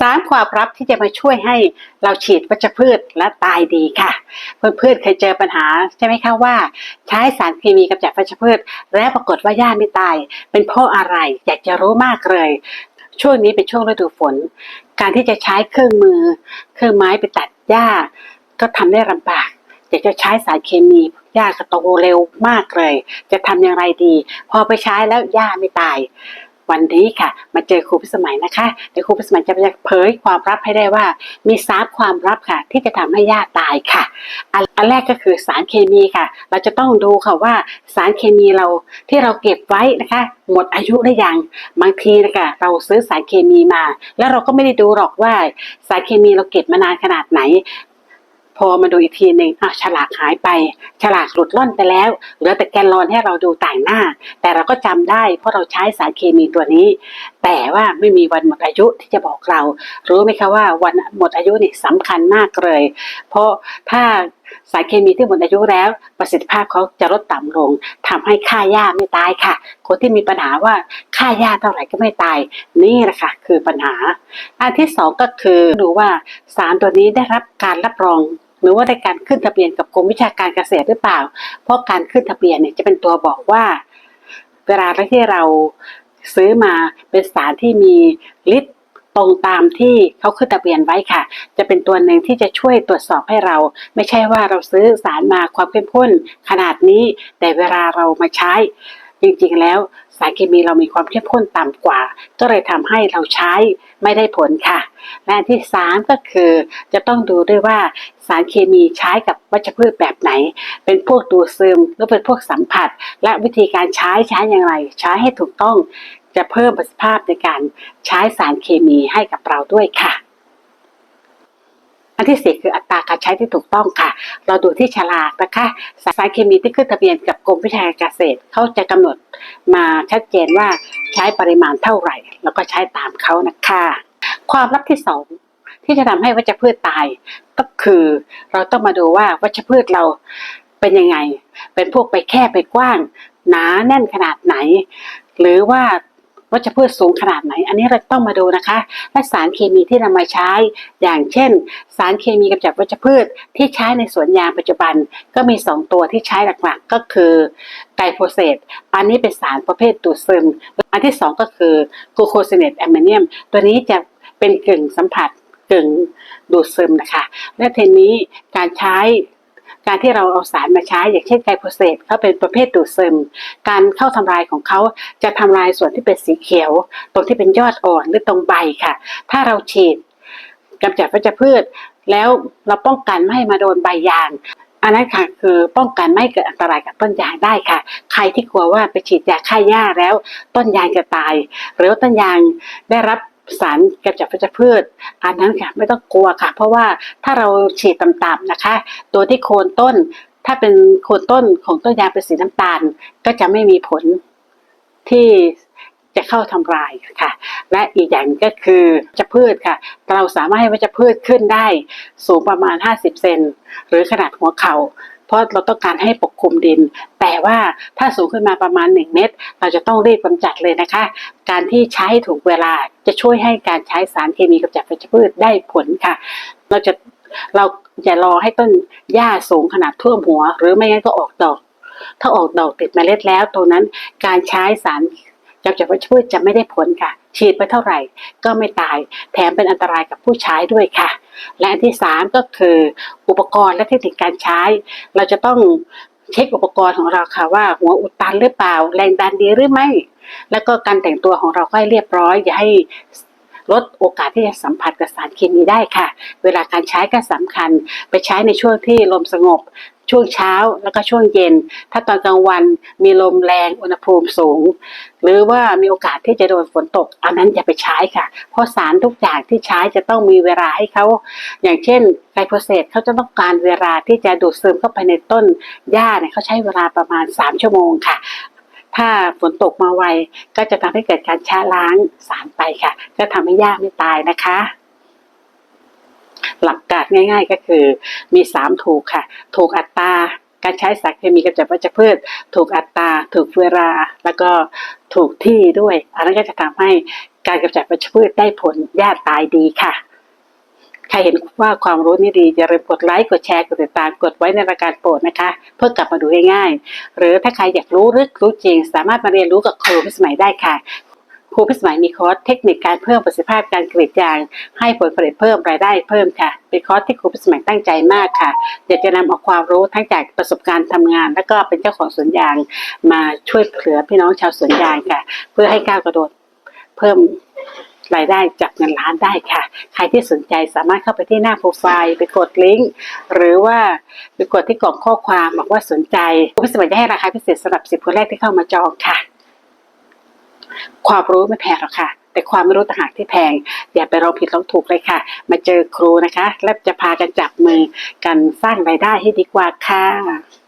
สามความลับที่จะมาช่วยให้เราฉีดวัชพืชและตายดีค่ะ เพื่อนๆเคยเจอปัญหาใช่ไหมคะว่า ใช้สารเคมีกำจัดวัชพืช และปรากฏว่าหญ้าไม่ตาย เป็นเพราะอะไรอยากจะรู้มากเลยช่วงนี้เป็นช่วงฤดูฝน การที่จะใช้เครื่องมือ เครื่องไม้ไปตัดหญ้า ก็ทำได้ลำบากอยากจะใช้สารเคมีหญ้าก็โตเร็วมากเลย จะทำอย่างไรดี พอไปใช้แล้วหญ้าไม่ตาย วันนี้ค่ะ มาเจอครูพิสมัยนะคะเดี๋ยวครูพิสมัยจะมาเผยความลับให้ได้ว่า มีสามความลับค่ะ ที่จะทำให้หญ้าตายค่ะ อันแรกก็คือสารเคมีค่ะ เราจะต้องดูค่ะว่าสารเคมีเราที่เราเก็บไว้นะคะ หมดอายุหรือยังบางทีนะคะเราซื้อสารเคมีมา แล้วเราก็ไม่ได้ดูหรอกว่าสารเคมีเราเก็บมานานขนาดไหน พอมาดูอีกทีหนึ่งอะฉลากหายไป ฉลากหลุดล่อนไปแล้วเหลือแต่แกนลอนให้เราดูต่างหน้า แต่เราก็จำได้เพราะเราใช้สารเคมีตัวนี้ แต่ว่าไม่มีวันหมดอายุที่จะบอกเรา รู้ไหมคะว่าวันหมดอายุนี่สำคัญมากเลย เพราะถ้าสารเคมีที่หมดอายุแล้ว ประสิทธิภาพเขาจะลดต่ำลงทำให้ค่าหญ้าไม่ตายค่ะ คนที่มีปัญหาว่าค่าหญ้าเท่าไหร่ก็ไม่ตาย นี่แหละค่ะคือปัญหา อันที่สองก็คือดูว่าสารตัวนี้ได้รับการรับรอง หรือว่าได้การขึ้นทะเบียนกับกรมวิชาการเกษตรหรือเปล่า เพราะการขึ้นทะเบียนเนี่ยจะเป็นตัวบอกว่า เวลาที่เราซื้อมาเป็นสารที่มีฤทธิ์ตรงตามที่เขาขึ้นทะเบียนไว้ค่ะ จะเป็นตัวหนึ่งที่จะช่วยตรวจสอบให้เรา ไม่ใช่ว่าเราซื้อสารมาความเข้มข้นขนาดนี้ แต่เวลาเรามาใช้ จริงๆแล้วสารเคมีเรามีความเข้มข้นต่ำกว่า ก็เลยทำให้เราใช้ไม่ได้ผลค่ะ และที่สามก็คือจะต้องดูด้วยว่าสารเคมีใช้กับวัชพืชแบบไหน เป็นพวกดูดซึมหรือเป็นพวกสัมผัส และวิธีการใช้ใช้อย่างไร ใช้ให้ถูกต้องจะเพิ่มประสิทธิภาพในการใช้สารเคมีให้กับเราด้วยค่ะ อันที่สี่คืออัตราการใช้ที่ถูกต้องค่ะ เราดูที่ฉลากนะคะสารเคมีที่ขึ้นทะเบียนกับกรมวิชาการเกษตรเขาจะกำหนดมาชัดเจนว่าใช้ปริมาณเท่าไหร่ แล้วก็ใช้ตามเขานะคะ ความลับที่สองที่จะทำให้วัชพืชตาย ก็คือเราต้องมาดูว่าวัชพืชเราเป็นยังไง เป็นพวกไปแค่ไปกว้าง หนาแน่นขนาดไหน หรือว่า วัชพืชสูงขนาดไหน อันนี้เราต้องมาดูนะคะ และสารเคมีที่นำมาใช้ อย่างเช่น สารเคมีกำจัดวัชพืชที่ใช้ในสวนยางปัจจุบัน ก็มี 2 ตัวที่ใช้หลักๆก็คือไกลโฟเสตอันนี้เป็นสารประเภทดูดซึม อันที่ 2 ก็คือกลูโคซิเนตแอมโมเนียม ตัวนี้จะเป็นกึ่งสัมผัสกึ่งดูดซึมนะคะ และทีนี้การใช้ การที่เราเอาสารมาใช้อย่างเช่นไกลโฟเสตเขาเป็นประเภทดูดซึม การเข้าทำลายของเขาจะทำลายส่วนที่เป็นสีเขียว ตรงที่เป็นยอดอ่อนหรือตรงใบค่ะ ถ้าเราฉีดกำจัดวัชพืช แล้วเราป้องกันไม่ให้มาโดนใบยางอันนั้นค่ะคือป้องกันไม่เกิดอันตรายกับต้นยางได้ค่ะ ใครที่กลัวว่าไปฉีดยาฆ่าหญ้าแล้ว ต้นยางจะตาย หรือต้นยางได้รับ สารกำจัดวัชพืช อันนั้นค่ะไม่ต้องกลัวค่ะ เพราะว่าถ้าเราฉีดต่ำๆนะคะ ตัวที่โคนต้น ถ้าเป็นโคนต้นของต้นยางเป็นสีน้ำตาล ก็จะไม่มีผลที่จะเข้าทำลายค่ะ และอีกอย่างก็คือวัชพืชค่ะ เราสามารถให้วัชพืชขึ้นได้ สูงประมาณ 50 เซนหรือขนาดหัวเขา่า เพราะเราต้องการให้ปกคลุมดิน แต่ว่าถ้าสูงขึ้นมาประมาณ 1 เมตร เราจะต้องรีบกำจัดเลยนะคะ การที่ใช้ถูกเวลาจะช่วยให้การใช้สารเคมีกำจัดวัชพืชได้ผลค่ะ เราจะเราอย่ารอให้ต้นหญ้าสูงขนาดท่วมหัว หรือไม่งั้นก็ออกดอก ถ้าออกดอกติดเมล็ดแล้วตรงนั้นการใช้สารกำจัดวัชพืชจะไม่ได้ผลค่ะ ฉีดไปเท่าไหร่ก็ไม่ตาย แถมเป็นอันตรายกับผู้ใช้ด้วยค่ะ และอันที่สามก็คืออุปกรณ์และเทคนิคการใช้ เราจะต้องเช็คอุปกรณ์ของเราค่ะว่า หัวอุดตันหรือเปล่า แรงดันดีหรือไม่ แล้วก็การแต่งตัวของเราก็ให้เรียบร้อย อย่าให้ ลดโอกาสที่จะสัมผัสกับสารเคมีได้ค่ะ เวลาการใช้ก็สำคัญ ไปใช้ในช่วงที่ลมสงบ ช่วงเช้าแล้วก็ช่วงเย็น ถ้าตอนกลางวันมีลมแรงอุณหภูมิสูง หรือว่ามีโอกาสที่จะโดนฝนตก อันนั้นอย่าไปใช้ค่ะ เพราะสารทุกอย่างที่ใช้จะต้องมีเวลาให้เขาอย่างเช่นไกลโพเซตเขาจะต้องการเวลาที่จะดูดซึมเข้าไปในต้นหญ้าเนี่ยเขาใช้เวลาประมาณ 3 ชั่วโมงค่ะ ถ้าฝนตกมาไวก็จะทำให้เกิดการช้าล้างสารไปค่ะ ก็ทำให้หญ้าไม่ตายนะคะ หลักการง่าย ๆก็คือมีสามถูกค่ะ ถูกอัตราการใช้สารเคมีกำจัดวัชพืช ถูกอัตรา ถูกเวลา แล้วก็ถูกที่ด้วย อันนั้นก็จะทำให้การกำจัดวัชพืชได้ผลหญ้าตายดีค่ะ ใครเห็นว่าความรู้นี้ดีอย่าลืมกดไลค์กดแชร์กดติดตามกดไว้ในรายการโปรดนะคะ เพื่อกลับมาดูง่ายๆ หรือถ้าใครอยากรู้ลึกรู้จริง สามารถมาเรียนรู้กับครูพิสมัยได้ค่ะครูพิสมัยมีคอร์สเทคนิคการเพิ่มประสิทธิภาพการกรีดยาง ให้ผลผลิตเพิ่มรายได้เพิ่มค่ะ เป็นคอร์สที่ครูพิสมัยตั้งใจมากค่ะอยากจะนำเอาความรู้ทั้งจากประสบการณ์ทำงาน แล้วก็เป็นเจ้าของสวนยาง มาช่วยเหลือพี่น้องชาวสวนยางค่ะ เพื่อให้ก้าวกระโดดเพิ่ม รายได้จับเงินล้านได้ค่ะ ใครที่สนใจสามารถเข้าไปที่หน้าโปรไฟล์ไปกดลิงก์หรือว่าไปกดที่กล่องข้อความบอกว่าสนใจครูพิสมัยจะให้ราคาพิเศษสำหรับสิบคนแรกที่เข้ามาจองค่ะ ความรู้ไม่แพงหรอกค่ะแต่ความไม่รู้ต่างหากที่แพง อย่าไปลองผิดลองถูกเลยค่ะ มาเจอครูนะคะ และจะพากันจับมือกันสร้างรายได้ให้ดีกว่าค่ะ